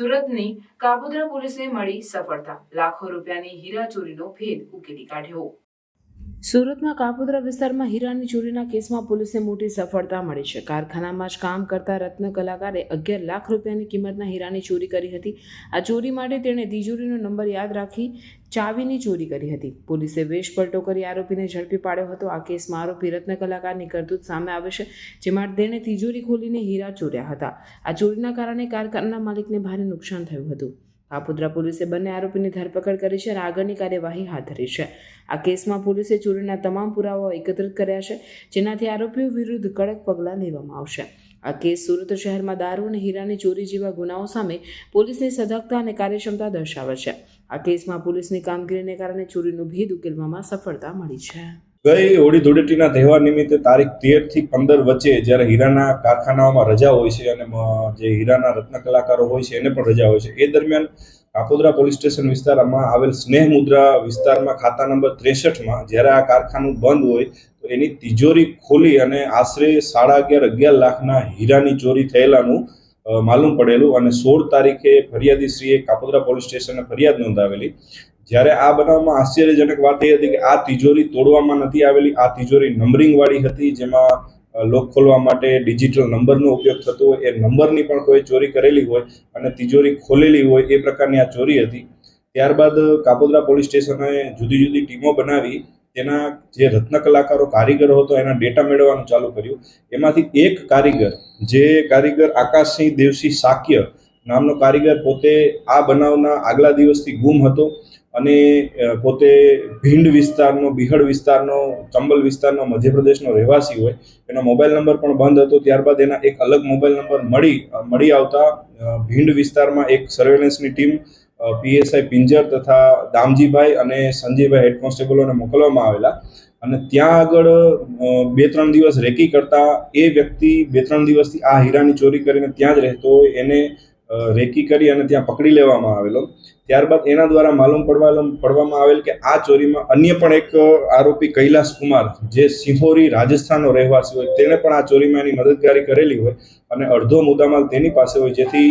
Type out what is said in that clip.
સુરતની કાબોદરા પોલીસને મળી સફળતા. લાખો રૂપિયાની હીરા ચોરીનો ભેદ ઉકેલી કાઢ્યો. સુરતમાં કાપોદ્રા વિસ્તારમાં હીરાની ચોરીના કેસમાં પોલીસને મોટી સફળતા મળી છે. કારખાનામાં જ કામ કરતા રત્ન કલાકારે અગિયાર લાખ રૂપિયાની કિંમતના હીરાની ચોરી કરી હતી. આ ચોરી માટે તેણે તિજોરીનો નંબર યાદ રાખી ચાવીની ચોરી કરી હતી. પોલીસે વેશ પલટો કરી આરોપીને ઝડપી પાડ્યો હતો. આ કેસમાં આરોપી રત્ન કલાકારની કરતૂત સામે આવે છે, જેમાં તેણે તિજોરી ખોલીને હીરા ચોર્યા હતા. આ ચોરીના કારણે કારખાનાના માલિકને ભારે નુકસાન થયું હતું. કાપોદ્રા પોલીસે બંને આરોપીની ધરપકડ કરી છે અને આગળની કાર્યવાહી હાથ ધરી છે. આ કેસમાં પોલીસે ચોરીના તમામ પુરાવાઓ એકત્રિત કર્યા છે, જેનાથી આરોપીઓ વિરુદ્ધ કડક પગલાં લેવામાં આવશે. આ કેસ સુરત શહેરમાં દારૂ અને હીરાની ચોરી જેવા ગુનાઓ સામે પોલીસની સજગતા અને કાર્યક્ષમતા દર્શાવે છે. આ કેસમાં પોલીસની કામગીરીને કારણે ચોરીનું ભેદ ઉકેલવામાં સફળતા મળી છે. ગઈ હોળી ધૂળેટીના તહેવાર નિમિત્તે તારીખ તેરથી પંદર વચ્ચે જ્યારે હીરાના કારખાનાઓમાં રજા હોય છે અને જે હીરાના રત્ન કલાકારો હોય છે એને પણ રજા હોય છે. એ દરમિયાન કાકોદરા પોલીસ સ્ટેશન વિસ્તારમાં આવેલ સ્નેહ મુદ્રા વિસ્તારમાં ખાતા નંબર ત્રેસઠમાં જ્યારે આ કારખાનું બંધ હોય, તો એની તિજોરી ખોલી અને આશરે સાડા અગિયાર અગિયાર લાખના હીરાની ચોરી થયેલાનું માલુમ પડેલું અને સોળ તારીખે ફરિયાદીશ્રીએ કાપોદરા પોલીસ સ્ટેશને ફરિયાદ નોંધાવેલી. જ્યારે આ બનાવમાં આશ્ચર્યજનક વાત એ હતી કે આ તિજોરી તોડવામાં નથી આવેલી, આ તિજોરી નંબરિંગવાળી હતી જેમાં લોક ખોલવા માટે ડિજિટલ નંબરનો ઉપયોગ થતો હોય, એ નંબરની પણ કોઈ ચોરી કરેલી હોય અને તિજોરી ખોલેલી હોય એ પ્રકારની આ ચોરી હતી. ત્યારબાદ કાપોદરા પોલીસ સ્ટેશને જુદી જુદી ટીમો બનાવી તેના જે રત્ન કલાકારો કારીગરો હતો, એના ડેટા મેળવવાનું ચાલુ કર્યું. એમાંથી એક કારીગર, જે કારીગર આકાશસિંહ દેવસિંહ સાક્ય નામનો કારીગર પોતે આ બનાવના આગલા દિવસથી ગુમ હતો અને પોતે ભીંડ વિસ્તારનો બિહડ વિસ્તારનો, ચંબલ વિસ્તારનો, મધ્યપ્રદેશનો રહેવાસી હોય. એનો મોબાઈલ નંબર પણ બંધ હતો. ત્યારબાદ એના એક અલગ મોબાઈલ નંબર મળી મળી આવતા ભીંડ વિસ્તારમાં એક સર્વેલન્સની ટીમ પીએસઆઈ પિંજર તથા દામજીભાઈ અને સંજયભાઈ હેડ કોન્સ્ટેબલોને મોકલવામાં આવેલા. અને ત્યાં આગળ બે ત્રણ દિવસ રેકી કરતા એ વ્યક્તિ બે ત્રણ દિવસથી આ હીરાની ચોરી કરીને ત્યાં જ રહેતો હોય, એને રેકી કરી અને ત્યાં પકડી લેવામાં આવેલો. ત્યારબાદ એના દ્વારા માલુમ પડવા પડવામાં આવેલ કે આ ચોરીમાં અન્ય પણ એક આરોપી કૈલાસ કુમાર, જે સિંહોરી રાજસ્થાનનો રહેવાસી હોય તેણે પણ આ ચોરીમાં એની મદદગારી કરેલી હોય અને અડધો મુદ્દામાલ તેની પાસે હોય, જેથી